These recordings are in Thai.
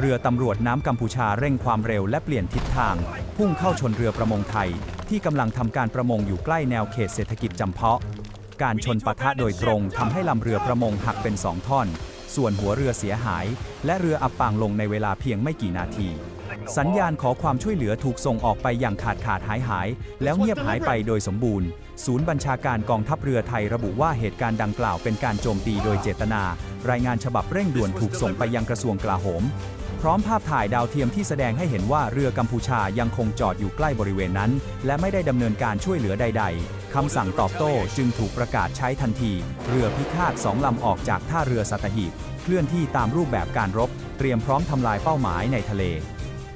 เรือตำรวจน้ำกัมพูชาเร่งความเร็วและเปลี่ยนทิศทาง พุ่งเข้าชนเรือประมงไทย ที่กำลังทำการประมงอยู่ใกล้แนวเขตเศรษฐกิจจำเพาะ การชนปะทะโดยตรงทำให้ลำเรือประมงหักเป็นสองท่อน ส่วนหัวเรือเสียหาย และเรืออับปางลงในเวลาเพียงไม่กี่นาที สัญญาณขอความช่วยเหลือถูกส่งออกไปอย่างขาดขาดหายหาย แล้วเงียบหายไปโดยสมบูรณ์ ศูนย์บัญชาการกองทัพเรือไทยระบุว่าเหตุการณ์ดังกล่าวเป็นการโจมตีโดยเจตนา รายงานฉบับเร่งด่วนถูกส่งไปยังกระทรวงกลาโหม พร้อมภาพถ่ายดาวเทียมที่แสดงให้เห็นว่าเรือกัมพูชายังคงจอดอยู่ใกล้บริเวณนั้น และไม่ได้ดำเนินการช่วยเหลือใด ๆคำสั่งตอบโต้จึงถูกประกาศใช้ทันที เรือพิฆาตสองลำออกจากท่าเรือสัตหีบ เคลื่อนที่ตามรูปแบบการรบ เตรียมพร้อมทำลายเป้าหมายในทะเล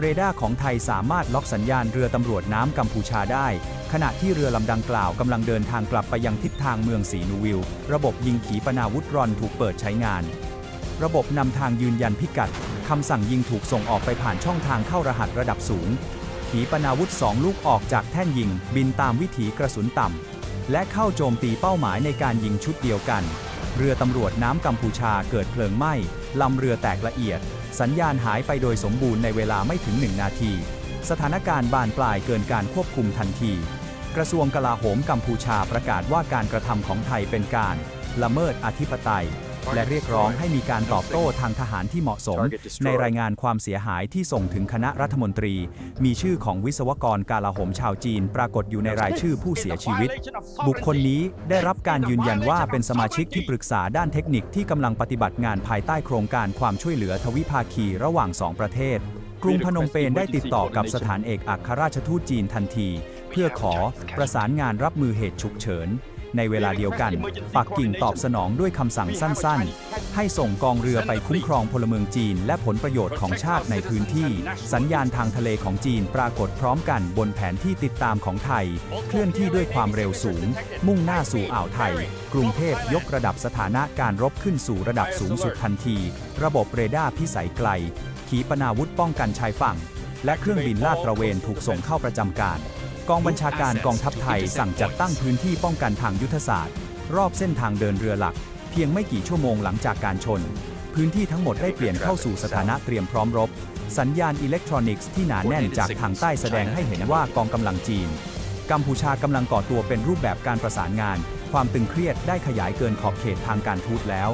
เรดาร์ของไทยสามารถล็อกสัญญาณเรือตำรวจน้ำกัมพูชาได้ ขณะที่เรือลำดังกล่าวกำลังเดินทางกลับไปยังทิศทางเมืองสีนูวิล ระบบยิงขีปนาวุธรอนถูกเปิดใช้งาน ระบบนำทางยืนยันพิกัด คำสั่งยิงถูกส่งออกไปผ่านช่องทางเข้ารหัสระดับสูง ขีปนาวุธสองลูกออกจากแท่นยิง บินตามวิถีกระสุนต่ำ และเข้าโจมตีเป้าหมายในการยิงชุดเดียวกัน เรือตำรวจน้ำกัมพูชาเกิดเพลิงไหม้ ลำเรือแตกละเอียด สัญญาณหายไปโดยสมบูรณ์ในเวลาไม่ถึง 1 นาที สถานการณ์บานปลายเกินการควบคุมทันที กระทรวงกลาโหมกัมพูชาประกาศว่าการกระทำของไทยเป็นการ ละเมิดอธิปไตย และเรียกร้องให้มีการตอบโต้ทางทหารที่เหมาะสม ในรายงานความเสียหายที่ส่งถึงคณะรัฐมนตรี มีชื่อของวิศวกรกาลาโหมชาวจีน ปรากฏอยู่ในรายชื่อผู้เสียชีวิต บุคคลนี้ได้รับการยืนยันว่าเป็นสมาชิกที่ปรึกษาด้านเทคนิคที่กำลังปฏิบัติงานภายใต้โครงการความช่วยเหลือทวิภาคีระหว่างสองประเทศกรุงพนมเปญได้ติดต่อกับสถานเอกอัครราชทูตจีนทันที เพื่อขอประสานงานรับมือเหตุฉุกเฉิน ในเวลาเดียวกัน ปักกิ่งตอบสนองด้วยคำสั่งสั้นๆ ให้ส่งกองเรือไปคุ้มครองพลเมืองจีน และผลประโยชน์ของชาติในพื้นที่ สัญญาณทางทะเลของจีนปรากฏพร้อมกันบนแผนที่ติดตามของไทย เคลื่อนที่ด้วยความเร็วสูง มุ่งหน้าสู่อ่าวไทย กรุงเทพยกระดับสถานะการรบขึ้นสู่ระดับสูงสุดทันที ระบบเรดาร์พิสัยไกล ขีปนาวุธป้องกันชายฝั่ง และเครื่องบินลาดตระเวนถูกส่งเข้าประจำการ กองบัญชาการกองทัพไทยสั่งจัดตั้งพื้นที่ป้องกันทางยุทธศาสตร์ รอบเส้นทางเดินเรือหลัก เพียงไม่กี่ชั่วโมงหลังจากการชน พื้นที่ทั้งหมดได้เปลี่ยนเข้าสู่สถานะเตรียมพร้อมรบ สัญญาณอิเล็กทรอนิกส์ที่หนาแน่นจากทางใต้แสดงให้เห็นว่ากองกำลังจีน กัมพูชากำลังก่อตัวเป็นรูปแบบการประสานงาน ความตึงเครียดได้ขยายเกินขอบเขตทางการทูตแล้ว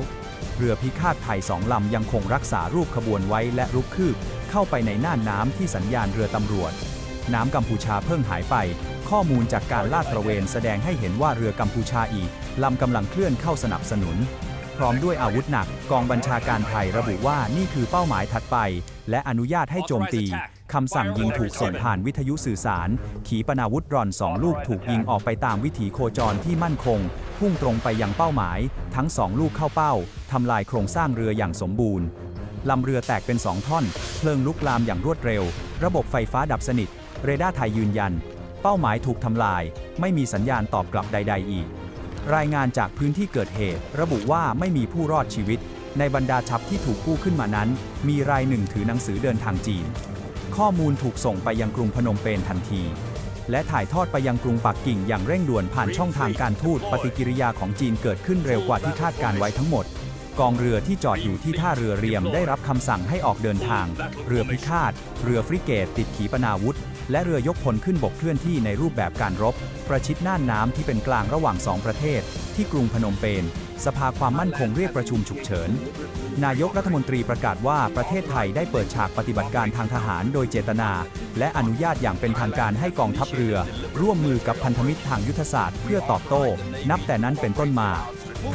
เรือพิฆาตไทยสองลำยังคงรักษารูปขบวนไว้และรุกคืบเข้าไปในน่านน้ำที่สัญญาณเรือตำรวจ น้ำกัมพูชาเพิ่งหายไป ข้อมูลจากการลาดตระเวนแสดงให้เห็นว่าเรือกัมพูชาอีกลำกำลังเคลื่อนเข้าสนับสนุน พร้อมด้วยอาวุธหนัก กองบัญชาการไทยระบุว่านี่คือเป้าหมายถัดไป และอนุญาตให้โจมตีคำสั่งยิงถูกส่งผ่านวิทยุสื่อสาร ขีปนาวุธรอนสองลูกถูกยิงออกไปตามวิถีโคจรที่มั่นคง พุ่งตรงไปยังเป้าหมาย ทั้งสองลูกเข้าเป้าทำลายโครงสร้างเรืออย่างสมบูรณ์ลำเรือแตกเป็น2ท่อน เพลิงลุกลามอย่างรวดเร็ว ระบบไฟฟ้าดับสนิท เรดาร์ไทยยืนยัน เป้าหมายถูกทำลาย ไม่มีสัญญาณตอบกลับใด ๆ อีก รายงานจากพื้นที่เกิดเหตุ ระบุว่าไม่มีผู้รอดชีวิต ในบรรดาชับที่ถูกกู้ขึ้นมานั้น มีรายหนึ่งถือหนังสือเดินทางจีน ข้อมูลถูกส่งไปยังกรุงพนมเปญทันที และถ่ายทอดไปยังกรุงปักกิ่งอย่างเร่งด่วนผ่านช่องทางการทูตปฏิกิริยาของจีนเกิดขึ้นเร็วกว่าที่คาดการไว้ทั้งหมด กองเรือที่จอดอยู่ที่ท่าเรือเรียมได้รับคำสั่งให้ออกเดินทาง เรือพิฆาต เรือฟริเกตติดขีปนาวุธ และเรือยกพลขึ้นบกเคลื่อนที่ในรูปแบบการรบ ประชิดน่านน้ำที่เป็นกลางระหว่างสองประเทศ ที่กรุงพนมเปญ สภาความมั่นคงเรียกประชุมฉุกเฉิน นายกรัฐมนตรีประกาศว่าประเทศไทยได้เปิดฉากปฏิบัติการทางทหารโดยเจตนา และอนุญาตอย่างเป็นทางการให้กองทัพเรือ ร่วมมือกับพันธมิตรทางยุทธศาสตร์ เพื่อตอบโต้ นับแต่นั้นเป็นต้นมา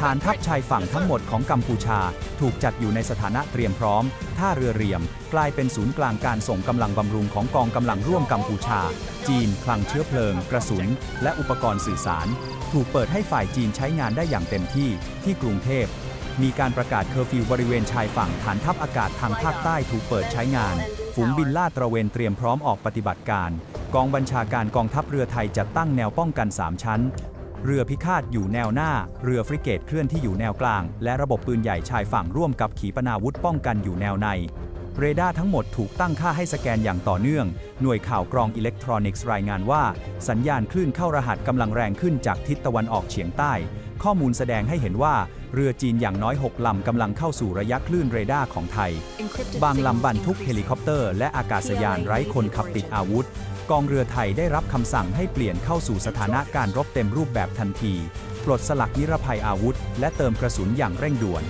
ฐานทัพชายฝั่งทั้งหมดของกัมพูชา ถูกจัดอยู่ในสถานะเตรียมพร้อม ท่าเรือเรียม กลายเป็นศูนย์กลางการส่งกำลังบำรุงของกองกำลังร่วมกัมพูชา จีน คลังเชื้อเพลิง กระสุน และอุปกรณ์สื่อสาร ถูกเปิดให้ฝ่ายจีนใช้งานได้อย่างเต็มที่ ที่กรุงเทพ มีการประกาศเคอร์ฟิวบริเวณชายฝั่งฐานทัพอากาศทางภาคใต้ถูกเปิดใช้งาน ฝูงบินลาดตระเวนเตรียมพร้อมออกปฏิบัติการกองบัญชาการกองทัพเรือไทยจัดตั้งแนวป้องกัน 3 ชั้น เรือพิฆาตอยู่แนวหน้า เรือฟริเกตเคลื่อนที่อยู่แนวกลาง และระบบปืนใหญ่ชายฝั่งร่วมกับขีปนาวุธป้องกันอยู่แนวใน เรดาร์ทั้งหมดถูกตั้งค่าให้สแกนอย่างต่อเนื่อง หน่วยข่าวกรองอิเล็กทรอนิกส์รายงานว่า สัญญาณคลื่นเข้ารหัสกำลังแรงขึ้นจากทิศตะวันออกเฉียงใต้ ข้อมูลแสดงให้เห็นว่าเรือจีนอย่างน้อย 6 ลำกำลังเข้าสู่ระยะคลื่นเรดาร์ของไทย บางลำบรรทุกเฮลิคอปเตอร์และอากาศยานไร้คนขับติดอาวุธ กองเรือไทยได้รับคำสั่งให้เปลี่ยนเข้าสู่สถานะการรบเต็มรูปแบบทันที ปลดสลักนิรภัยอาวุธ และเติมกระสุนอย่างเร่งด่วน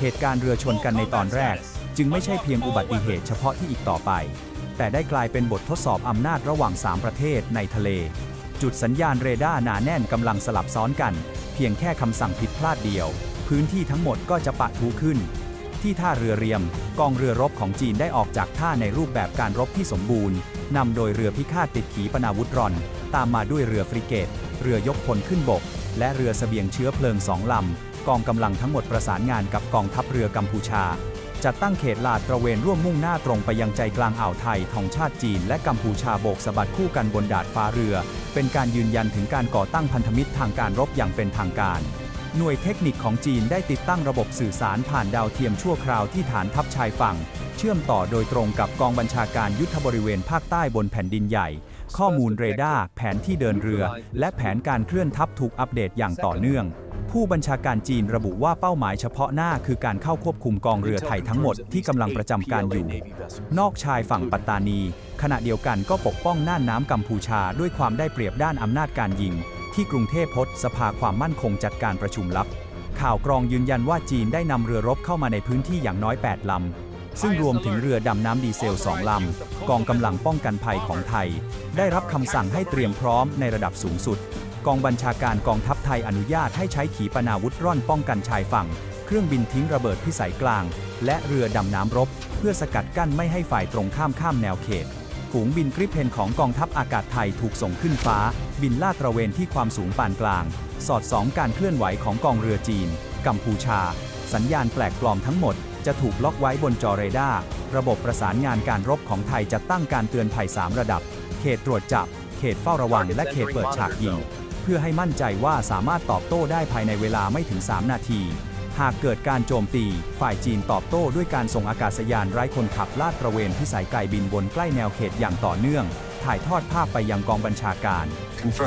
เหตุการณ์เรือชนกันในตอนแรก จึงไม่ใช่เพียงอุบัติเหตุเฉพาะที่อีกต่อไป แต่ได้กลายเป็นบททดสอบอำนาจระหว่าง 3 ประเทศในทะเล จุดสัญญาณเรดาร์หนาแน่นกำลังสลับซ้อนกัน เพียงแค่คำสั่งผิดพลาดเดียว พื้นที่ทั้งหมดก็จะปะทุขึ้น ที่ท่าเรือเรียม กองเรือรบของจีนได้ออกจากท่าในรูปแบบการรบที่สมบูรณ์ นำโดยเรือพิฆาตติดขีปนาวุธรอน ตามมาด้วยเรือฟริเกต เรือยกพลขึ้นบก และเรือเสบียงเชื้อเพลิงสองลำ กองกำลังทั้งหมดประสานงานกับกองทัพเรือกัมพูชา จัดตั้งเขตลาดตระเวนร่วมมุ่งหน้าตรงไปยังใจกลางอ่าวไทยของชาติจีน และกัมพูชาโบกสะบัดคู่กันบนดาดฟ้าเรือ เป็นการยืนยันถึงการก่อตั้งพันธมิตรทางการรบอย่างเป็นทางการ หน่วยเทคนิคของจีนได้ติดตั้งระบบสื่อสารผ่านดาวเทียมชั่วคราวที่ฐานทัพชายฝั่ง เชื่อมต่อโดยตรงกับกองบัญชาการยุทธบริเวณภาคใต้บนแผ่นดินใหญ่ ข้อมูลเรดาร์แผนที่เดินเรือ และแผนการเคลื่อนทัพถูกอัปเดตอย่างต่อเนื่อง ผู้บัญชาการจีนระบุว่าเป้าหมายเฉพาะหน้าคือการเข้าควบคุมกองเรือไทยทั้งหมดที่กำลังประจำการอยู่ นอกชายฝั่งปัตตานี ขณะเดียวกันก็ปกป้องน่านน้ำกัมพูชาด้วยความได้เปรียบด้านอำนาจการยิง ที่กรุงเทพพศสภาความมั่นคงจัดการประชุมลับ ข่าวกรองยืนยันว่าจีนได้นำเรือรบเข้ามาในพื้นที่อย่างน้อย 8 ลำ ซึ่งรวมถึงเรือดำน้ำดีเซล 2 ลำ กองกำลังป้องกันภัยของไทย ได้รับคำสั่งให้เตรียมพร้อมในระดับสูงสุด กองบัญชาการกองทัพไทยอนุญาตให้ใช้ขีปนาวุธร่อนป้องกันชายฝั่ง เครื่องบินทิ้งระเบิดพิสัยกลาง และเรือดำน้ำรบ เพื่อสกัดกั้นไม่ให้ฝ่ายตรงข้ามข้ามแนวเขต ฝูงบินกริปเพนของกองทัพอากาศไทยถูกส่งขึ้นฟ้า บินลาดตระเวนที่ความสูงปานกลาง สอดส่องการเคลื่อนไหวของกองเรือจีน กัมพูชา สัญญาณแปลกปลอมทั้งหมด จะถูกล็อกไว้บนจอเรดาร์ระบบประสานงานการรบของไทยจะตั้งการเตือนภัย 3 ระดับ เขตตรวจจับ เขตเฝ้าระวัง และเขตเปิดฉากยิง เพื่อให้มั่นใจว่าสามารถตอบโต้ได้ภายในเวลาไม่ถึง 3 นาที หากเกิดการโจมตี ฝ่ายจีนตอบโต้ด้วยการส่งอากาศยานไร้คนขับลาดตระเวนพิสัยไกลบินบนใกล้แนวเขตอย่างต่อเนื่อง ถ่ายทอดภาพไปยังกองบัญชาการ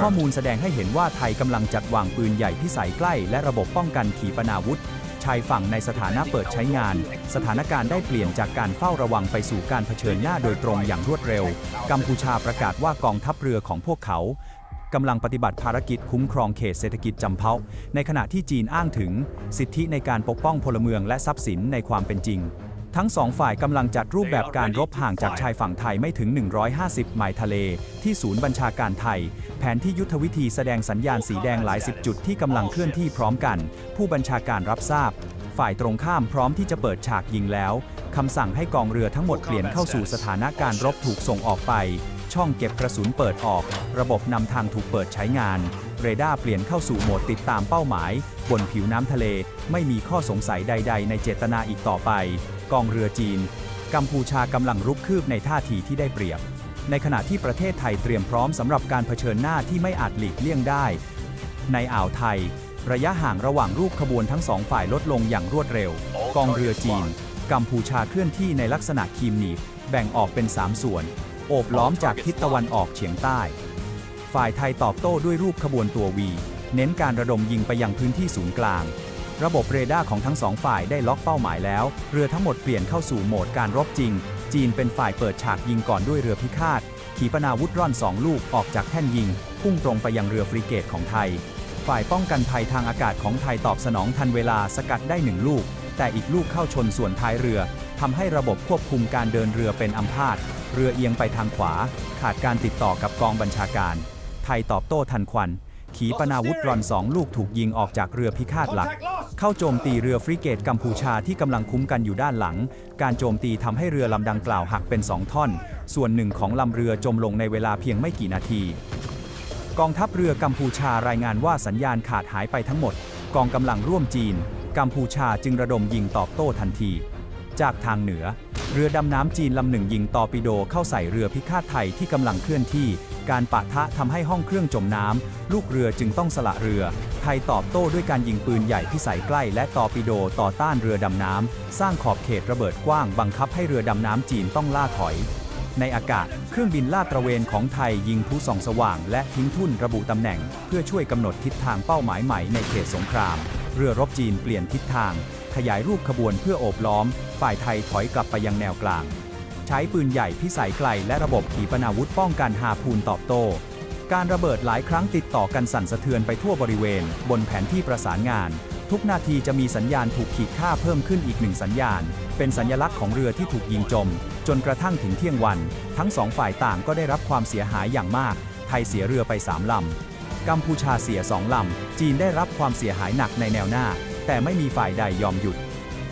ข้อมูลแสดงให้เห็นว่าไทยกำลังจัดวางปืนใหญ่พิสัยใกล้ และระบบป้องกันขีปนาวุธชายฝั่งในสถานะเปิดใช้งาน สถานการณ์ได้เปลี่ยนจากการเฝ้าระวังไปสู่การเผชิญหน้าโดยตรงอย่างรวดเร็ว กัมพูชาประกาศว่ากองทัพเรือของพวกเขา กำลังปฏิบัติภารกิจคุ้มครองเขตเศรษฐกิจจำเพาะในขณะที่จีนอ้างถึง สิทธิในการปกป้องพลเมืองและทรัพย์สินในความเป็นจริง ทั้งสองฝ่ายกำลังจัดรูปแบบการรบห่างจากชายฝั่งไทยไม่ถึง 150 ไมล์ทะเล ที่ศูนย์บัญชาการไทย แผนที่ยุทธวิธีแสดงสัญญาณสีแดงหลายสิบจุดที่กำลังเคลื่อนที่พร้อมกัน ผู้บัญชาการรับทราบ ฝ่ายตรงข้ามพร้อมที่จะเปิดฉากยิงแล้วคำสั่งให้กองเรือทั้งหมดเปลี่ยนเข้าสู่สถานะการรบถูกส่งออกไป ช่องเก็บกระสุนเปิดออก ระบบนำทางถูกเปิดใช้งาน เรดาร์เปลี่ยนเข้าสู่โหมดติดตามเป้าหมาย บนผิวน้ำทะเล ไม่มีข้อสงสัยใด ๆ ในเจตนาอีกต่อไป กองเรือจีน กัมพูชากำลังรุกคืบในท่าทีที่ได้เปรียบ ในขณะที่ประเทศไทยเตรียมพร้อมสำหรับการเผชิญหน้าที่ไม่อาจหลีกเลี่ยงได้ ในอ่าวไทย ระยะห่างระหว่างรูปขบวนทั้งสองฝ่ายลดลงอย่างรวดเร็ว กองเรือจีน กัมพูชาเคลื่อนที่ในลักษณะคีมหนีบแบ่งออกเป็น 3 ส่วน โอบล้อมจากทิศตะวันออกเฉียงใต้ ฝ่ายไทยตอบโต้ด้วยรูปขบวนตัววี เน้นการระดมยิงไปยังพื้นที่ศูนย์กลาง ระบบเรดาร์ของทั้งสองฝ่ายได้ล็อกเป้าหมายแล้ว เรือทั้งหมดเปลี่ยนเข้าสู่โหมดการรบจริง จีนเป็นฝ่ายเปิดฉากยิงก่อนด้วยเรือพิฆาต ขีปนาวุธร่อนสองลูกออกจากแท่นยิง พุ่งตรงไปยังเรือฟริเกตของไทย ฝ่ายป้องกันภัยทางอากาศของไทยตอบสนองทันเวลาสกัดได้หนึ่งลูก แต่อีกลูกเข้าชนส่วนท้ายเรือทำให้ระบบควบคุมการเดินเรือเป็นอัมพาต เรือเอียงไปทางขวา ขาดการติดต่อกับกองบัญชาการ ไทยตอบโต้ทันควัน ขีปนาวุธรอนสองลูกถูกยิงออกจากเรือพิฆาตหลัก เข้าโจมตีเรือฟริเกตกัมพูชาที่กำลังคุ้มกันอยู่ด้านหลัง การโจมตีทำให้เรือลำดังกล่าวหักเป็นสองท่อน ส่วนหนึ่งของลำเรือจมลงในเวลาเพียงไม่กี่นาที กองทัพเรือกัมพูชารายงานว่าสัญญาณขาดหายไปทั้งหมด กองกำลังร่วมจีน กัมพูชาจึงระดมยิงตอบโต้ทันที จากทางเหนือ เรือดำน้ำจีนลำหนึ่งยิงตอร์ปิโดเข้าใส่เรือพิฆาตไทยที่กำลังเคลื่อนที่ การปะทะทำให้ห้องเครื่องจมน้ำ ลูกเรือจึงต้องสละเรือ ไทยตอบโต้ด้วยการยิงปืนใหญ่พิสัยใกล้ และตอร์ปิโดต่อต้านเรือดำน้ำ สร้างขอบเขตระเบิดกว้างบังคับให้เรือดำน้ำจีนต้องล่าถอยในอากาศ เครื่องบินลาดตระเวนของไทยยิงพลุส่องสว่าง และทิ้งทุ่นระบุตำแหน่ง เพื่อช่วยกำหนดทิศทางเป้าหมายใหม่ในเขตสงคราม เรือรบจีนเปลี่ยนทิศทาง ขยายรูปขบวนเพื่อโอบล้อม ฝ่ายไทยถอยกลับไปยังแนวกลาง ใช้ปืนใหญ่พิสัยไกลและระบบขีปนาวุธป้องกันฮาพูนตอบโต้ การระเบิดหลายครั้งติดต่อกันสั่นสะเทือนไปทั่วบริเวณ บนแผนที่ประสานงาน ทุกนาทีจะมีสัญญาณถูกขีดค่าเพิ่มขึ้นอีกหนึ่งสัญญาณ เป็นสัญลักษณ์ของเรือที่ถูกยิงจม จนกระทั่งถึงเที่ยงวัน ทั้งสองฝ่ายต่างก็ได้รับความเสียหายอย่างมาก ไทยเสียเรือไป3ลำกัมพูชาเสีย2ลำ จีนได้รับความเสียหายหนักในแนวหน้า แต่ไม่มีฝ่ายใดยอมหยุด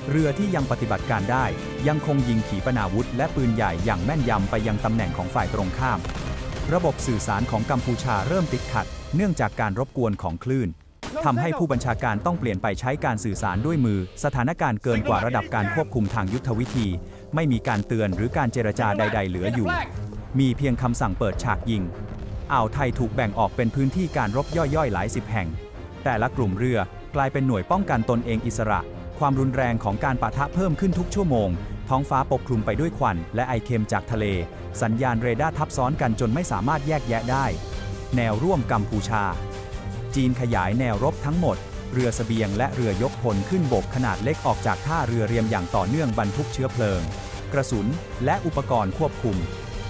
เรือที่ยังปฏิบัติการได้ ยังคงยิงขีปนาวุธ และปืนใหญ่อย่างแม่นยำไปยังตำแหน่งของฝ่ายตรงข้าม ระบบสื่อสารของกัมพูชาเริ่มติดขัด เนื่องจากการรบกวนของคลื่นทำให้ผู้บัญชาการต้องเปลี่ยนไปใช้การสื่อสารด้วยมือ สถานการณ์เกินกว่าระดับการควบคุมทางยุทธวิธี ไม่มีการเตือนหรือการเจรจาใด ๆ เหลืออยู่ มีเพียงคำสั่งเปิดฉากยิง อ่าวไทยถูกแบ่งออกเป็นพื้นที่การรบย่อยๆ หลายสิบแห่ง แต่ละกลุ่มเรือ กลายเป็นหน่วยป้องกันตนเองอิสระ ความรุนแรงของการปะทะเพิ่มขึ้นทุกชั่วโมง ท้องฟ้าปกคลุมไปด้วยควัน และไอเค็มจากทะเล สัญญาณเรดาร์ทับซ้อนกันจนไม่สามารถแยกแยะได้ แนวร่วมกัมพูชา จีนขยายแนวรบทั้งหมด เรือสเสบียงและเรือยกพลขึ้นบกขนาดเล็กออกจากท่าเรือเรียมอย่างต่อเนื่องบรรทุกเชื้อเพลิง กระสุน และอุปกรณ์ควบคุม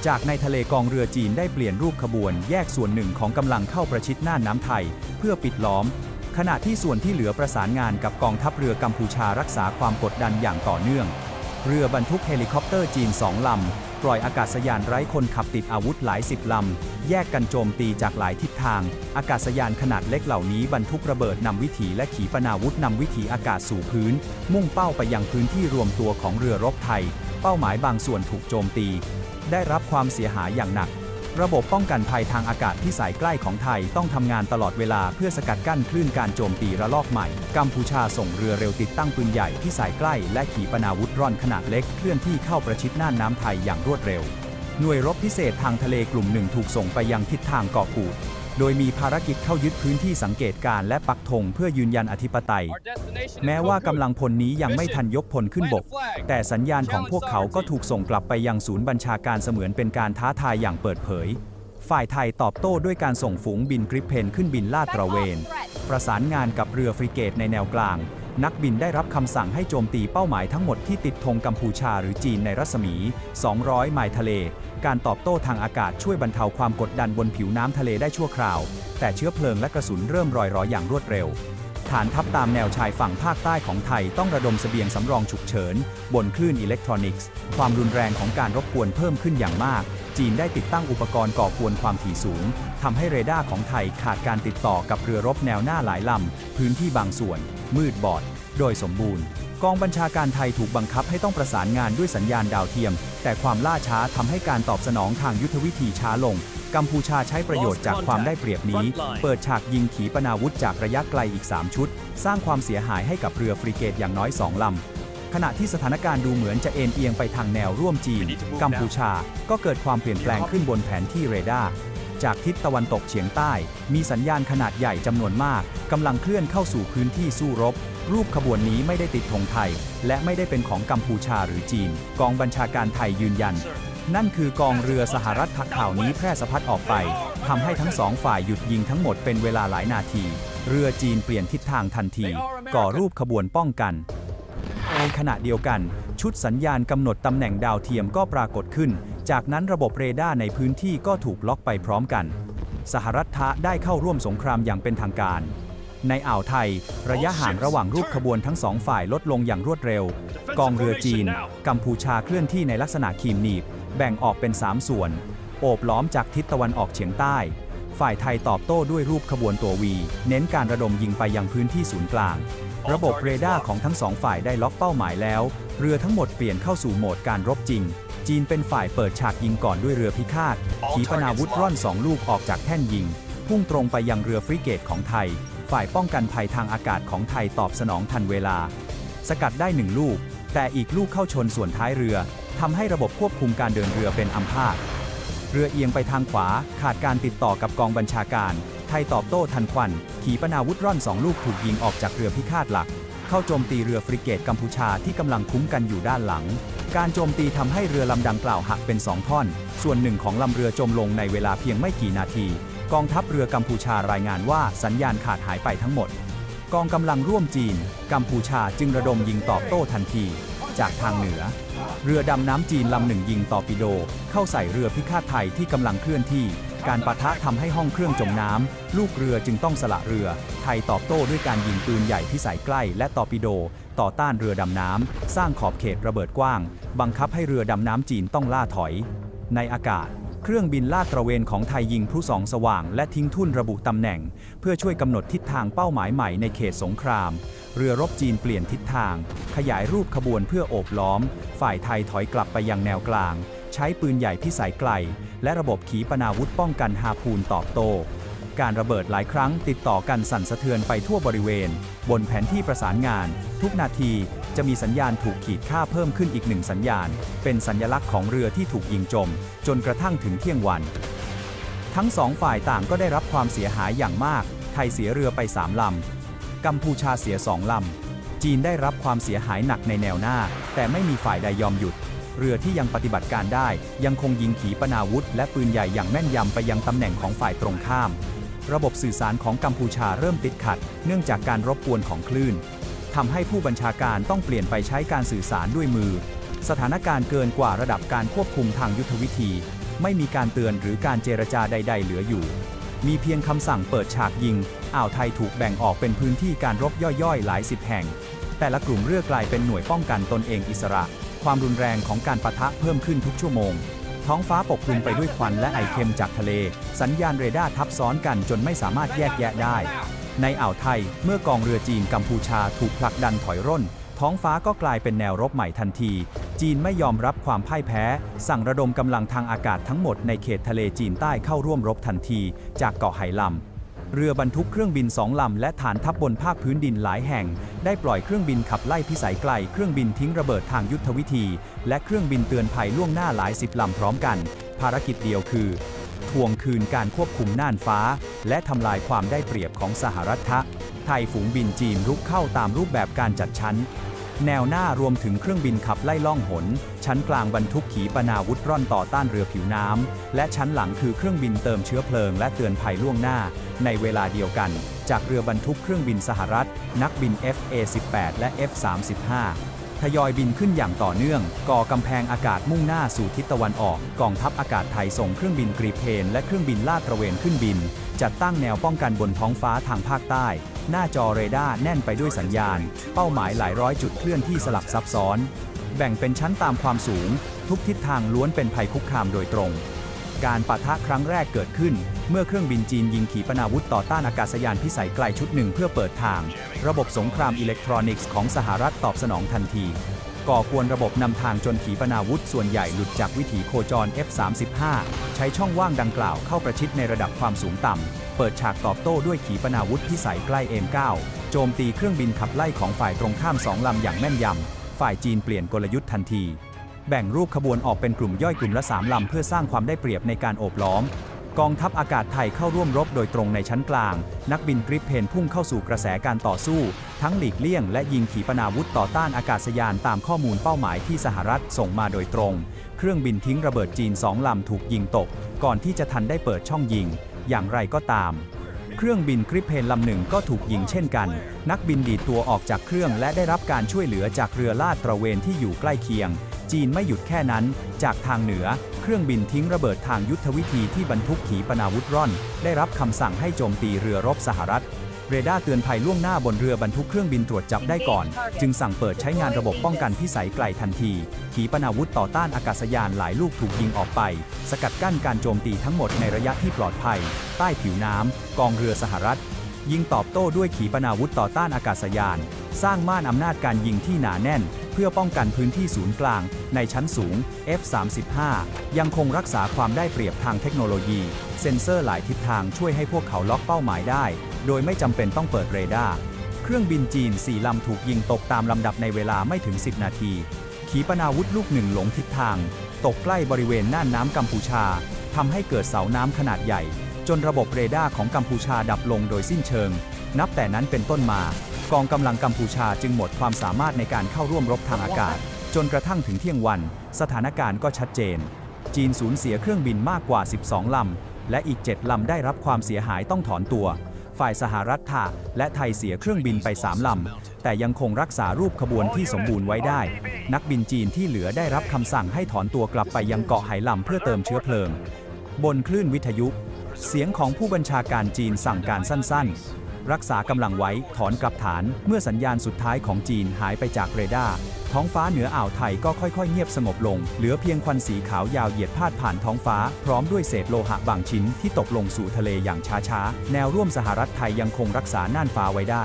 จากในทะเลกองเรือจีนได้เปลี่ยนรูปขบวน แยกส่วนหนึ่งของกำลังเข้าประชิดหน่าน้ำไทย เพื่อปิดล้อม ขณะที่ส่วนที่เหลือประสานงานกับกองทัพเรือกัมพูชารักษาความกดดันอย่างต่อเนื่อง เรือบรรทุกเฮลิคอปเตอร์จีนสองลำ ปล่อยอากาศยานไร้คนขับติดอาวุธหลายสิบลำ แยกกันโจมตีจากหลายทิศทาง อากาศยานขนาดเล็กเหล่านี้บรรทุกระเบิดนำวิถีและขีปนาวุธนำวิถีอากาศสู่พื้น มุ่งเป้าไปยังพื้นที่รวมตัวของเรือรบไทย เป้าหมายบางส่วนถูกโจมตี ได้รับความเสียหายอย่างหนัก ระบบป้องกันภัยทางอากาศที่สายใกล้ของไทยต้องทำงานตลอดเวลาเพื่อสกัดกั้นคลื่นการโจมตีระลอกใหม่ กัมพูชาส่งเรือเร็วติดตั้งปืนใหญ่ที่สายใกล้ และขีปนาวุธร่อนขนาดเล็กเคลื่อนที่เข้าประชิดน่านน้ำไทยอย่างรวดเร็ว หน่วยรบพิเศษทางทะเลกลุ่มหนึ่งถูกส่งไปยังทิศทางเกาะกูด โดยมีภารกิจเข้ายึดพื้นที่สังเกตการณ์และปักธงเพื่อยืนยันอธิปไตย แม้ว่ากำลังพลนี้ยังไม่ทันยกพลขึ้นบก แต่สัญญาณของพวกเขาก็ถูกส่งกลับไปยังศูนย์บัญชาการเสมือนเป็นการท้าทายอย่างเปิดเผย ฝ่ายไทยตอบโต้ด้วยการส่งฝูงบินกริปเพนขึ้นบินลาดตระเวน ประสานงานกับเรือฟริเกตในแนวกลาง นักบินได้รับคำสั่งให้โจมตีเป้าหมายทั้งหมดที่ติดธงกัมพูชาหรือจีนในรัศมี 200 ไมล์ทะเล การตอบโต้ทางอากาศช่วยบรรเทาความกดดันบนผิวน้ำทะเลได้ชั่วคราว แต่เชื้อเพลิงและกระสุนเริ่มรอยรอยอย่างรวดเร็ว ฐานทัพตามแนวชายฝั่งภาคใต้ของไทยต้องระดมเสบียงสำรองฉุกเฉิน บนคลื่นอิเล็กทรอนิกส์ ความรุนแรงของการรบกวนเพิ่มขึ้นอย่างมาก จีนได้ติดตั้งอุปกรณ์ก่อกวนความถี่สูงทำให้เรดาร์ของไทยขาดการติดต่อกับเรือรบแนวหน้าหลายลำพื้นที่บางส่วน มืดบอด โดยสมบูรณ์ กองบัญชาการไทยถูกบังคับให้ต้องประสานงานด้วยสัญญาณดาวเทียม แต่ความล่าช้าทำให้การตอบสนองทางยุทธวิธีช้าลง กัมพูชาใช้ประโยชน์จากความได้เปรียบนี้ เปิดฉากยิงขีปนาวุธจากระยะไกลอีก 3 ชุด สร้างความเสียหายให้กับเรือฟริเกตอย่างน้อย 2 ลำขณะที่สถานการณ์ดูเหมือนจะเอ็นเอียงไปทางแนวร่วมจีน กัมพูชา ก็เกิดความเปลี่ยนแปลงขึ้นบนแผนที่เรดาร์ จากทิศตะวันตกเฉียงใต้ มีสัญญาณขนาดใหญ่จำนวนมาก กำลังเคลื่อนเข้าสู่พื้นที่สู้รบ รูปขบวนนี้ไม่ได้ติดธงไทย และไม่ได้เป็นของกัมพูชาหรือจีน กองบัญชาการไทยยืนยัน นั่นคือกองเรือสหรัฐทักข่าวนี้แพร่สะพัดออกไปทำให้ทั้งสองฝ่ายหยุดยิงทั้งหมดเป็นเวลาหลายนาที เรือจีนเปลี่ยนทิศทางทันที ก่อรูปขบวนป้องกัน ในขณะเดียวกัน ชุดสัญญาณกำหนดตำแหน่งดาวเทียมก็ปรากฏขึ้น จากนั้นระบบเรดาร์ในพื้นที่ก็ถูกล็อกไปพร้อมกัน สหรัฐทะได้เข้าร่วมสงครามอย่างเป็นทางการ ในอ่าวไทย ระยะห่างระหว่างรูปขบวนทั้งสองฝ่ายลดลงอย่างรวดเร็ว กองเรือจีน กัมพูชาเคลื่อนที่ในลักษณะขีมหนีบ แบ่งออกเป็น 3 ส่วน โอบล้อมจากทิศตะวันออกเฉียงใต้ ฝ่ายไทยตอบโต้ด้วยรูปขบวนตัววี เน้นการระดมยิงไปยังพื้นที่ศูนย์กลาง ระบบเรดาร์ของทั้งสองฝ่ายได้ล็อกเป้าหมายแล้ว เรือทั้งหมดเปลี่ยนเข้าสู่โหมดการรบจริงจีนเป็นฝ่ายเปิดฉากยิงก่อนด้วยเรือพิฆาต ขีปนาวุธร่อนสองลูกออกจากแท่นยิง พุ่งตรงไปยังเรือฟริเกตของไทย ฝ่ายป้องกันภัยทางอากาศของไทยตอบสนองทันเวลา สกัดได้หนึ่งลูก แต่อีกลูกเข้าชนส่วนท้ายเรือทำให้ระบบควบคุมการเดินเรือเป็นอัมพาตเรือเอียงไปทางขวา ขาดการติดต่อกับกองบัญชาการ ไทยตอบโต้ทันควัน ขีปนาวุธร่อนสองลูกถูกยิงออกจากเรือพิฆาตหลัก เข้าโจมตีเรือฟริเกตกัมพูชาที่กำลังคุ้มกันอยู่ด้านหลัง การโจมตีทำให้เรือลำดังกล่าวหักเป็นสองท่อน ส่วนหนึ่งของลำเรือจมลงในเวลาเพียงไม่กี่นาที กองทัพเรือกัมพูชารายงานว่าสัญญาณขาดหายไปทั้งหมด กองกำลังร่วมจีน กัมพูชาจึงระดมยิงตอบโต้ทันที จากทางเหนือ เรือดำน้ำจีนลำหนึ่งยิงตอร์ปิโด เข้าใส่เรือพิฆาตไทยที่กำลังเคลื่อนที่ การปะทะทำให้ห้องเครื่องจมน้ำลูกเรือจึงต้องสละเรือ ไทยตอบโต้ด้วยการยิงปืนใหญ่พิสัยใกล้ และตอร์ปิโด ต่อต้านเรือดำน้ำสร้างขอบเขตระเบิดกว้าง บังคับให้เรือดำน้ำจีนต้องล่าถอย ในอากาศ เครื่องบินลาดตระเวนของไทยยิงพลุสองสว่าง และทิ้งทุ่นระบุตำแหน่ง เพื่อช่วยกำหนดทิศทางเป้าหมายใหม่ในเขตสงคราม เรือรบจีนเปลี่ยนทิศทาง ขยายรูปขบวนเพื่อโอบล้อม ฝ่ายไทยถอยกลับไปยังแนวกลาง ใช้ปืนใหญ่พิสัยไกล และระบบขีปนาวุธป้องกันฮาพูนตอบโต้ การระเบิดหลายครั้งติดต่อกันสั่นสะเทือนไปทั่วบริเวณ บนแผนที่ประสานงาน ทุกนาทีจะมีสัญญาณถูกขีดค่าเพิ่มขึ้นอีกหนึ่งสัญญาณ เป็นสัญลักษณ์ของเรือที่ถูกยิงจม จนกระทั่งถึงเที่ยงวัน ทั้งสองฝ่ายต่างก็ได้รับความเสียหายอย่างมาก ไทยเสียเรือไป3ลำ กัมพูชาเสีย2ลำ จีนได้รับความเสียหายหนักในแนวหน้า แต่ไม่มีฝ่ายใดยอมหยุดเรือที่ยังปฏิบัติการได้ ยังคงยิงขีปนาวุธ และปืนใหญ่อย่างแม่นยำไปยังตำแหน่งของฝ่ายตรงข้าม ระบบสื่อสารของกัมพูชาเริ่มติดขัด เนื่องจากการรบกวนของคลื่นทำให้ผู้บัญชาการต้องเปลี่ยนไปใช้การสื่อสารด้วยมือ สถานการณ์เกินกว่าระดับการควบคุมทางยุทธวิธี ไม่มีการเตือนหรือการเจรจาใด ๆ เหลืออยู่ มีเพียงคำสั่งเปิดฉากยิง อ่าวไทยถูกแบ่งออกเป็นพื้นที่การรบย่อยๆ หลายสิบแห่ง แต่ละกลุ่มเรือกลายเป็นหน่วยป้องกันตนเองอิสระ ความรุนแรงของการปะทะเพิ่มขึ้นทุกชั่วโมง ท้องฟ้าปกคลุมไปด้วยควันและไอเค็มจากทะเล สัญญาณเรดาร์ทับซ้อนกันจนไม่สามารถแยกแยะได้ ในอ่าวไทย เมื่อกองเรือจีนกัมพูชาถูกผลักดันถอยร่น ท้องฟ้าก็กลายเป็นแนวรบใหม่ทันที จีนไม่ยอมรับความพ่ายแพ้ สั่งระดมกำลังทางอากาศทั้งหมดในเขตทะเลจีนใต้เข้าร่วมรบทันที จากเกาะไหหลำ เรือบรรทุกเครื่องบินสองลำและฐานทัพบนภาคพื้นดินหลายแห่ง ได้ปล่อยเครื่องบินขับไล่พิสัยไกล เครื่องบินทิ้งระเบิดทางยุทธวิธี และเครื่องบินเตือนภัยล่วงหน้าหลายสิบลำพร้อมกัน ภารกิจเดียวคือ ทวงคืนการควบคุมน่านฟ้า และทำลายความได้เปรียบของสหรัฐะไทยฝูงบินจีนรุกเข้าตามรูปแบบการจัดชั้น แนวหน้ารวมถึงเครื่องบินขับไล่ล่องหน ชั้นกลางบรรทุกขีปนาวุธร่อนต่อต้านเรือผิวน้ำ และชั้นหลังคือเครื่องบินเติมเชื้อเพลิงและเตือนภัยล่วงหน้า ในเวลาเดียวกัน จากเรือบรรทุกเครื่องบินสหรัฐ นักบิน FA-18 และ F-35 ยอยบินขึ้นอย่างต่อเนื่อง ก่อกำแพงอากาศมุ่งหน้าสู่ทิศตะวันออก กองทัพอากาศไทยส่งเครื่องบินกรีเพน และเครื่องบินลาดตระเวนขึ้นบิน จัดตั้งแนวป้องกันบนท้องฟ้าทางภาคใต้ หน้าจอเรดาร์แน่นไปด้วยสัญญาณ เป้าหมายหลายร้อยจุดเคลื่อนที่สลับซับซ้อน แบ่งเป็นชั้นตามความสูง ทุกทิศทางล้วนเป็นภัยคุกคามโดยตรง การปะทะครั้งแรกเกิดขึ้น เมื่อเครื่องบินจีนยิงขีปนาวุธต่อต้านอากาศยานพิสัยไกลชุดหนึ่งเพื่อเปิดทาง ระบบสงครามอิเล็กทรอนิกส์ของสหรัฐตอบสนองทันที ก่อกวนระบบนำทางจนขีปนาวุธส่วนใหญ่หลุดจากวิถีโคจร F-35 ใช้ช่องว่างดังกล่าวเข้าประชิดในระดับความสูงต่ำ เปิดฉากตอบโต้ด้วยขีปนาวุธพิสัยใกล้ M9 โจมตีเครื่องบินขับไล่ของฝ่ายตรงข้ามสองลำอย่างแม่นยำ ฝ่ายจีนเปลี่ยนกลยุทธ์ทันที แบ่งรูปขบวนออกเป็นกลุ่มย่อยกลุ่มละ3ลำเพื่อสร้างความได้เปรียบในการโอบล้อม กองทัพอากาศไทยเข้าร่วมรบโดยตรงในชั้นกลาง นักบินกริปเพนพุ่งเข้าสู่กระแสการต่อสู้ ทั้งหลีกเลี่ยงและยิงขีปนาวุธต่อต้านอากาศยานตามข้อมูลเป้าหมายที่สหรัฐส่งมาโดยตรง เครื่องบินทิ้งระเบิดจีนสองลำถูกยิงตก ก่อนที่จะทันได้เปิดช่องยิง อย่างไรก็ตามเครื่องบินกริปเพนลำหนึ่งก็ถูกยิงเช่นกัน นักบินดีดตัวออกจากเครื่องและได้รับการช่วยเหลือจากเรือลาดตระเวนที่อยู่ใกล้เคียง จีนไม่หยุดแค่นั้น จากทางเหนือ เครื่องบินทิ้งระเบิดทางยุทธวิธีที่บรรทุกขีปนาวุธร่อน ได้รับคำสั่งให้โจมตีเรือรบสหรัฐ เรดาร์เตือนภัยล่วงหน้าบนเรือบรรทุกเครื่องบินตรวจจับได้ก่อน จึงสั่งเปิดใช้งานระบบป้องกันพิสัยไกลทันที ขีปนาวุธต่อต้านอากาศยานหลายลูกถูกยิงออกไป สกัดกั้นการโจมตีทั้งหมดในระยะที่ปลอดภัย ใต้ผิวน้ำกองเรือสหรัฐ ยิงตอบโต้ด้วยขีปนาวุธต่อต้านอากาศยาน สร้างม่านอำนาจการยิงที่หนาแน่น เพื่อป้องกันพื้นที่ศูนย์กลาง ในชั้นสูง F-35 ยังคงรักษาความได้เปรียบทางเทคโนโลยี เซ็นเซอร์หลายทิศทางช่วยให้พวกเขาล็อกเป้าหมายได้ โดยไม่จำเป็นต้องเปิดเรดาร์ เครื่องบินจีน4ลำถูกยิงตกตามลำดับในเวลาไม่ถึง 10 นาที ขีปนาวุธลูกหนึ่งหลงทิศทาง ตกใกล้บริเวณน่านน้ำกัมพูชาทำให้เกิดเสาน้ำขนาดใหญ่ จนระบบเรดาร์ของกัมพูชาดับลงโดยสิ้นเชิง นับแต่นั้นเป็นต้นมา กองกำลังกัมพูชาจึงหมดความสามารถในการเข้าร่วมรบทางอากาศ จนกระทั่งถึงเที่ยงวัน สถานการณ์ก็ชัดเจน จีนสูญเสียเครื่องบินมากกว่า 12 ลำ และอีก 7 ลำได้รับความเสียหายต้องถอนตัว ฝ่ายสหรัฐค่ะ และไทยเสียเครื่องบินไป 3 ลำ แต่ยังคงรักษารูปขบวนที่สมบูรณ์ไว้ได้ นักบินจีนที่เหลือได้รับคำสั่งให้ถอนตัวกลับไปยังเกาะไหหลำเพื่อเติมเชื้อเพลิง บนคลื่นวิทยุ เสียงของผู้บัญชาการจีนสั่งการสั้นๆ รักษากำลังไว้ถอนกลับฐาน เมื่อสัญญาณสุดท้ายของจีนหายไปจากเรดาร์ท้องฟ้าเหนืออ่าวไทยก็ค่อยๆ เงียบสงบลง เหลือเพียงควันสีขาวยาวเหยียดพาดผ่านท้องฟ้า พร้อมด้วยเศษโลหะบางชิ้นที่ตกลงสู่ทะเลอย่างช้าๆ แนวร่วมสหรัฐไทยยังคงรักษาน่านฟ้าไว้ได้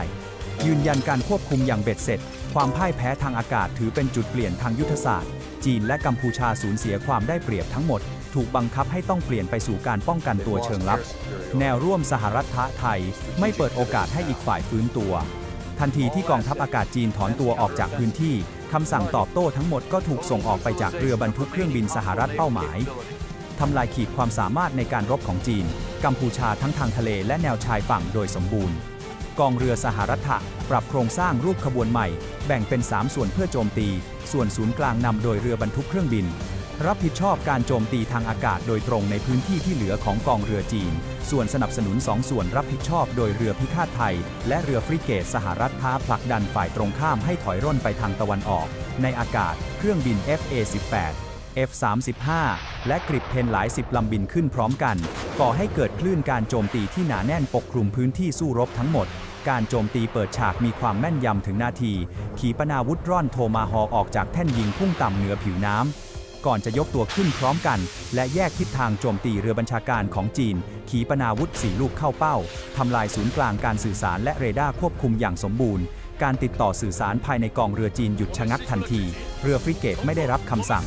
ยืนยันการควบคุมอย่างเบ็ดเสร็จ ความพ่ายแพ้ทางอากาศถือเป็นจุดเปลี่ยนทางยุทธศาสตร์ จีนและกัมพูชาสูญเสียความได้เปรียบทั้งหมด ถูกบังคับให้ต้องเปลี่ยนไปสู่การป้องกันตัวเชิงลับ แนวร่วมสหรัฐไทย ไม่เปิดโอกาสให้อีกฝ่ายฟื้นตัว ทันทีที่กองทัพอากาศจีนถอนตัวออกจากพื้นที่คำสั่งตอบโต้ทั้งหมดก็ถูกส่งออกไปจากเรือบรรทุกเครื่องบินสหรัฐเป้าหมายทำลายขีดความสามารถในการรบของจีน กัมพูชาทั้งทางทะเลและแนวชายฝั่งโดยสมบูรณ์ กองเรือสหรัฐะปรับโครงสร้างรูปขบวนใหม่ แบ่งเป็น 3 ส่วนเพื่อโจมตี ส่วนศูนย์กลางนำโดยเรือบรรทุกเครื่องบิน รับผิดชอบการโจมตีทางอากาศโดยตรงในพื้นที่ที่เหลือของกองเรือจีน ส่วนสนับสนุน2ส่วนรับผิดชอบโดยเรือพิฆาตไทย และเรือฟริเกตสหรัฐท้าผลักดันฝ่ายตรงข้ามให้ถอยร่นไปทางตะวันออก ในอากาศ เครื่องบิน FA-18 F-35 และกริบเพนหลายสิบลำบินขึ้นพร้อมกัน ก่อให้เกิดคลื่นการโจมตีที่หนาแน่นปกคลุมพื้นที่สู้รบทั้งหมด การโจมตีเปิดฉากมีความแม่นยำถึงนาที ขีปนาวุธร่อนโทมาฮอออกจากแท่นยิงพุ่งต่ำเหนือผิวน้ำ ก่อนจะยกตัวขึ้นพร้อมกัน และแยกทิศทางโจมตีเรือบัญชาการของจีน ขีปนาวุธสี่ลูกเข้าเป้า ทำลายศูนย์กลางการสื่อสารและเรดาร์ควบคุมอย่างสมบูรณ์ การติดต่อสื่อสารภายในกองเรือจีนหยุดชะงักทันที เรือฟริเกตไม่ได้รับคำสั่ง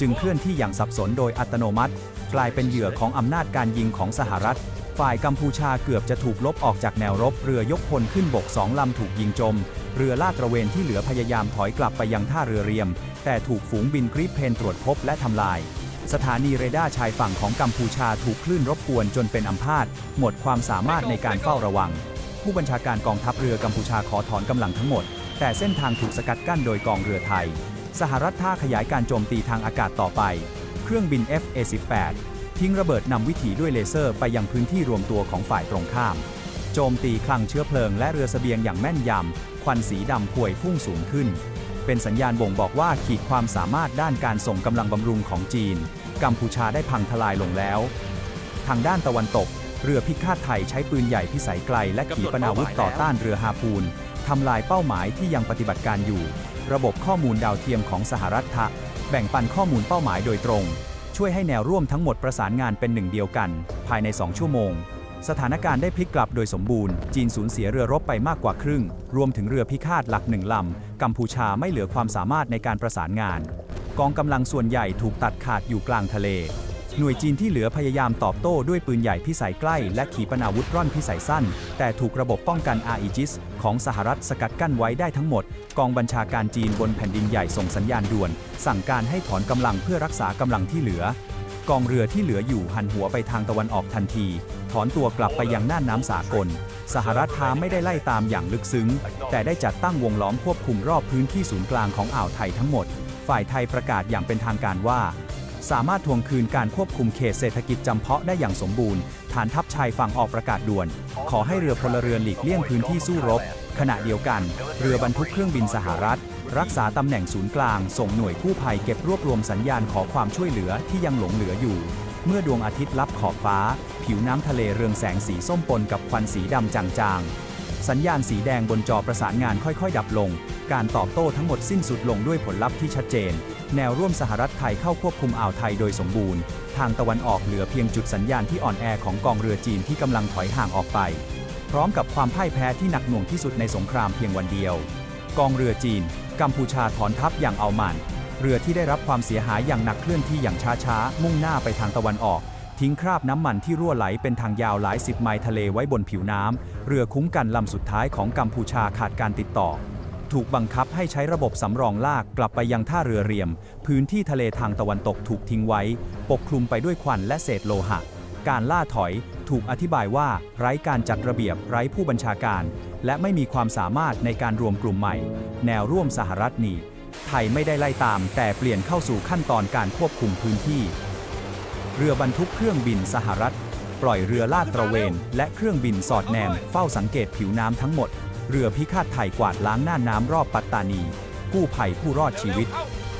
จึงเคลื่อนที่อย่างสับสนโดยอัตโนมัติ กลายเป็นเหยื่อของอำนาจการยิงของสหรัฐ ฝ่ายกัมพูชาเกือบจะถูกลบออกจากแนวรบ เรือยกพลขึ้นบกสองลำถูกยิงจม เรือลาดตระเวนที่เหลือพยายามถอยกลับไปยังท่าเรือเรียม แต่ถูกฝูงบินกริปเพนตรวจพบและทำลาย สถานีเรดาร์ชายฝั่งของกัมพูชาถูกคลื่นรบกวนจนเป็นอัมพาตหมดความสามารถในการเฝ้าระวัง ผู้บัญชาการกองทัพเรือกัมพูชาขอถอนกำลังทั้งหมด แต่เส้นทางถูกสกัดกั้นโดยกองเรือไทย สหรัฐท่าขยายการโจมตีทางอากาศต่อไป เครื่องบิน F-A-18 ทิ้งระเบิดนำวิถีด้วยเลเซอร์ไปยังพื้นที่รวมตัวของฝ่ายตรงข้าม โจมตีคลังเชื้อเพลิงและเรือเสบียงอย่างแม่นยำควันสีดำพวยพุ่งสูงขึ้น เป็นสัญญาณบ่งบอกว่าขีดความสามารถด้านการส่งกำลังบำรุงของจีน กัมพูชาได้พังทลายลงแล้ว ทางด้านตะวันตก เรือพิฆาตไทยใช้ปืนใหญ่พิสัยไกล และขีปนาวุธต่อต้านเรือฮาพูนทำลายเป้าหมายที่ยังปฏิบัติการอยู่ ระบบข้อมูลดาวเทียมของสหรัฐทะแบ่งปันข้อมูลเป้าหมายโดยตรง ช่วยให้แนวร่วมทั้งหมดประสานงานเป็นหนึ่งเดียวกัน ภายใน 2 ชั่วโมง สถานการณ์ได้พลิกกลับโดยสมบูรณ์ จีนสูญเสียเรือรบไปมากกว่าครึ่ง รวมถึงเรือพิฆาตหลักหนึ่งลำ กัมพูชาไม่เหลือความสามารถในการประสานงาน กองกำลังส่วนใหญ่ถูกตัดขาดอยู่กลางทะเล หน่วยจีนที่เหลือพยายามตอบโต้ด้วยปืนใหญ่พิสัยใกล้และขีปนาวุธร่อนพิสัยสั้น แต่ถูกระบบป้องกันอา e จิสของสหรัฐสกัดกั้นไว้ได้ทั้งหมด กองบัญชาการจีนบนแผ่นดินใหญ่ส่งสัญญาณด่วน สั่งการให้ถอนกำลังเพื่อรักษากำลังที่เหลือกองเรือที่เหลืออยู่หันหัวไปทางตะวันออกทันที ถอนตัวกลับไปยังน่านน้ำสากล สหรัฐท้าไม่ได้ไล่ตามอย่างลึกซึ้ง แต่ได้จัดตั้งวงล้อมควบคุมรอบพื้นที่ศูนย์กลางของอ่าวไทยทั้งหมด ฝ่ายไทยประกาศอย่างเป็นทางการว่า สามารถทวงคืนการควบคุมเขตเศรษฐกิจจำเพาะได้อย่างสมบูรณ์ ฐานทัพชายฝั่งออกประกาศด่วน ขอให้เรือพลเรือนหลีกเลี่ยงพื้นที่สู้รบ ขณะเดียวกัน เรือบรรทุกเครื่องบินสหรัฐรักษาตำแหน่งศูนย์กลาง ส่งหน่วยกู้ภัยเก็บรวบรวมสัญญาณขอความช่วยเหลือที่ยังหลงเหลืออยู่ เมื่อดวงอาทิตย์ลับขอบฟ้า ผิวน้ำทะเลเรืองแสงสีส้มปนกับควันสีดำจางๆ สัญญาณสีแดงบนจอประสานงานค่อยๆ ดับลง การตอบโต้ทั้งหมดสิ้นสุดลงด้วยผลลัพธ์ที่ชัดเจน แนวร่วมสหรัฐไทยเข้าควบคุมอ่าวไทยโดยสมบูรณ์ ทางตะวันออกเหลือเพียงจุดสัญญาณที่อ่อนแอของกองเรือจีนที่กำลังถอยห่างออกไป พร้อมกับความพ่ายแพ้ที่หนักหน่วงที่สุดในสงครามเพียงวันเดียว กองเรือจีน กัมพูชาถอนทัพอย่างเอามัน เรือที่ได้รับความเสียหายอย่างหนักเคลื่อนที่อย่างช้าๆ มุ่งหน้าไปทางตะวันออก ทิ้งคราบน้ำมันที่รั่วไหลเป็นทางยาวหลายสิบไมล์ทะเลไว้บนผิวน้ำ เรือคุ้มกันลำสุดท้ายของกัมพูชาขาดการติดต่อ ถูกบังคับให้ใช้ระบบสำรองลากกลับไปยังท่าเรือเรียม พื้นที่ทะเลทางตะวันตกถูกทิ้งไว้ ปกคลุมไปด้วยควันและเศษโลหะ การล่าถอยถูกอธิบายว่าไร้การจัดระเบียบไร้ผู้บัญชาการ และไม่มีความสามารถในการรวมกลุ่มใหม่ แนวร่วมสหรัฐนี ไทยไม่ได้ไล่ตาม แต่เปลี่ยนเข้าสู่ขั้นตอนการควบคุมพื้นที่ เรือบรรทุกเครื่องบินสหรัฐ ปล่อยเรือลาดตระเวน และเครื่องบินสอดแนม เฝ้าสังเกตผิวน้ำทั้งหมด เรือพิฆาตไทยกวาดล้างหน้าน้ำรอบปัตตานี กู้ภัยผู้รอดชีวิต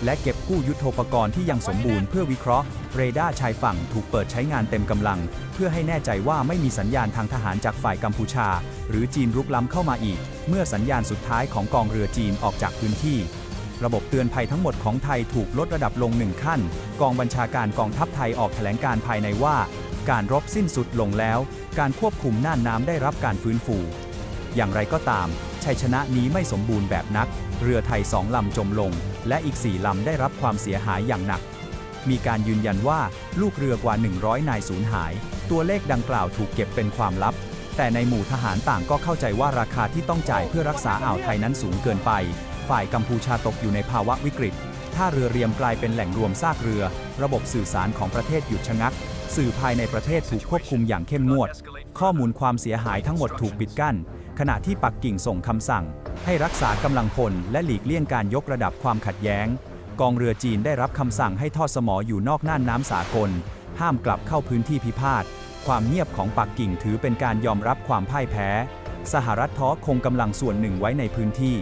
และเก็บกู้ยุทโธปกรณ์ที่ยังสมบูรณ์เพื่อวิเคราะห์ เรดาร์ชายฝั่งถูกเปิดใช้งานเต็มกำลัง เพื่อให้แน่ใจว่าไม่มีสัญญาณทางทหารจากฝ่ายกัมพูชา หรือจีนรุกล้ำเข้ามาอีก เมื่อสัญญาณสุดท้ายของกองเรือจีนออกจากพื้นที่ ระบบเตือนภัยทั้งหมดของไทยถูกลดระดับลงหนึ่งขั้น กองบัญชาการกองทัพไทยออกแถลงการภายในว่า การรบสิ้นสุดลงแล้ว การควบคุมน่านน้ำได้รับการฟื้นฟู อย่างไรก็ตาม ชัยชนะนี้ไม่สมบูรณ์แบบนัก เรือไทยสองลำจมลง และอีกสี่ลำได้รับความเสียหายอย่างหนัก มีการยืนยันว่าลูกเรือกว่า 100 นายสูญหาย ตัวเลขดังกล่าวถูกเก็บเป็นความลับแต่ในหมู่ทหารต่างก็เข้าใจว่าราคาที่ต้องจ่ายเพื่อรักษาอ่าวไทยนั้นสูงเกินไป ฝ่ายกัมพูชาตกอยู่ในภาวะวิกฤต ท่าเรือเรียมกลายเป็นแหล่งรวมซากเรือ ระบบสื่อสารของประเทศหยุดชะงัก สื่อภายในประเทศถูกควบคุมอย่างเข้มงวด ข้อมูลความเสียหายทั้งหมดถูกปิดกั้น ขณะที่ปักกิ่งส่งคำสั่ง ให้รักษากำลังพลและหลีกเลี่ยงการยกระดับความขัดแย้ง กองเรือจีนได้รับคำสั่งให้ทอดสมออยู่นอกน่านน้ำสากล ห้ามกลับเข้าพื้นที่พิพาท ความเงียบของปักกิ่งถือเป็นการยอมรับความพ่ายแพ้ สหรัฐท้อคงกำลังส่วนหนึ่งไว้ในพื้นที่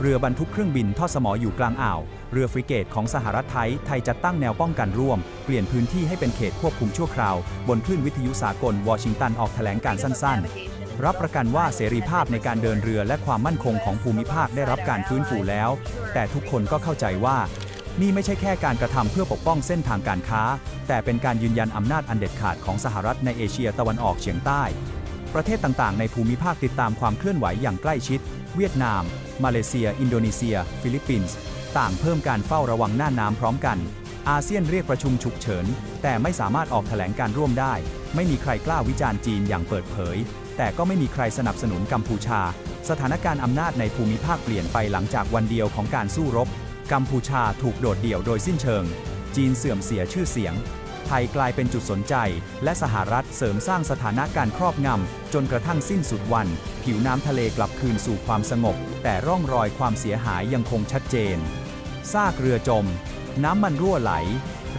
เรือบรรทุกเครื่องบินทอสมออยู่กลางอ่าว เรือฟริเกตของสหรัฐไทย ไทยจะตั้งแนวป้องกันร่วม เปลี่ยนพื้นที่ให้เป็นเขตควบคุมชั่วคราว บนคลื่นวิทยุสากลวอชิงตันออกแถลงการสั้น ๆ รับประกันว่าเสรีภาพในการเดินเรือและความมั่นคงของภูมิภาคได้รับการฟื้นฟูแล้ว แต่ทุกคนก็เข้าใจว่า นี่ไม่ใช่แค่การกระทำเพื่อปกป้องเส้นทางการค้า แต่เป็นการยืนยันอำนาจอันเด็ดขาดของสหรัฐในเอเชียตะวันออกเฉียงใต้ ประเทศต่างๆ ในภูมิภาคติดตามความเคลื่อนไหวอย่างใกล้ชิด เวียดนาม มาเลเซีย อินโดนีเซีย ฟิลิปปินส์ ต่างเพิ่มการเฝ้าระวังหน้าน้ำพร้อมกัน อาเซียนเรียกประชุมฉุกเฉิน แต่ไม่สามารถออกแถลงการร่วมได้ ไม่มีใครกล้าวิจารณ์จีนอย่างเปิดเผย แต่ก็ไม่มีใครสนับสนุนกัมพูชา สถานการณ์อำนาจในภูมิภาคเปลี่ยนไปหลังจากวันเดียวของการสู้รบ กัมพูชาถูกโดดเดี่ยวโดยสิ้นเชิง จีนเสื่อมเสียชื่อเสียง ไทยกลายเป็นจุดสนใจ และสหรัฐเสริมสร้างสถานะการครอบงำ จนกระทั่งสิ้นสุดวัน ผิวน้ำทะเลกลับคืนสู่ความสงบ แต่ร่องรอยความเสียหายยังคงชัดเจน ซากเรือจม น้ำมันรั่วไหล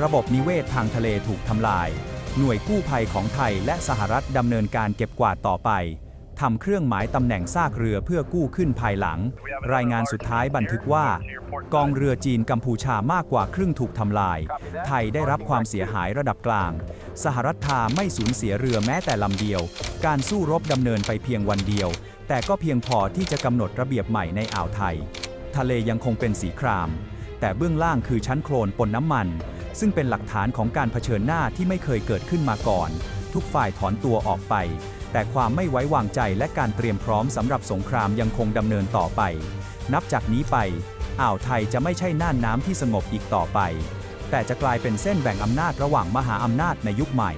ระบบนิเวศทางทะเลถูกทำลาย หน่วยกู้ภัยของไทยและสหรัฐดำเนินการเก็บกวาดต่อไป ทำเครื่องหมายตำแหน่งซากเรือเพื่อกู้ขึ้นภายหลัง รายงานสุดท้ายบันทึกว่า กองเรือจีนกัมพูชามากกว่าครึ่งถูกทำลาย ไทยได้รับความเสียหายระดับกลาง สหรัฐทาไม่สูญเสียเรือแม้แต่ลำเดียว การสู้รบดำเนินไปเพียงวันเดียว แต่ก็เพียงพอที่จะกำหนดระเบียบใหม่ในอ่าวไทย ทะเลยังคงเป็นสีคราม แต่เบื้องล่างคือชั้นโคลนปนน้ำมัน ซึ่งเป็นหลักฐานของการเผชิญหน้าที่ไม่เคยเกิดขึ้นมาก่อน ทุกฝ่ายถอนตัวออกไป แต่ความไม่ไว้วางใจและการเตรียมพร้อมสำหรับสงครามยังคงดำเนินต่อไป นับจากนี้ไป อ่าวไทยจะไม่ใช่น่านน้ำที่สงบอีกต่อไป แต่จะกลายเป็นเส้นแบ่งอำนาจระหว่างมหาอำนาจในยุคใหม่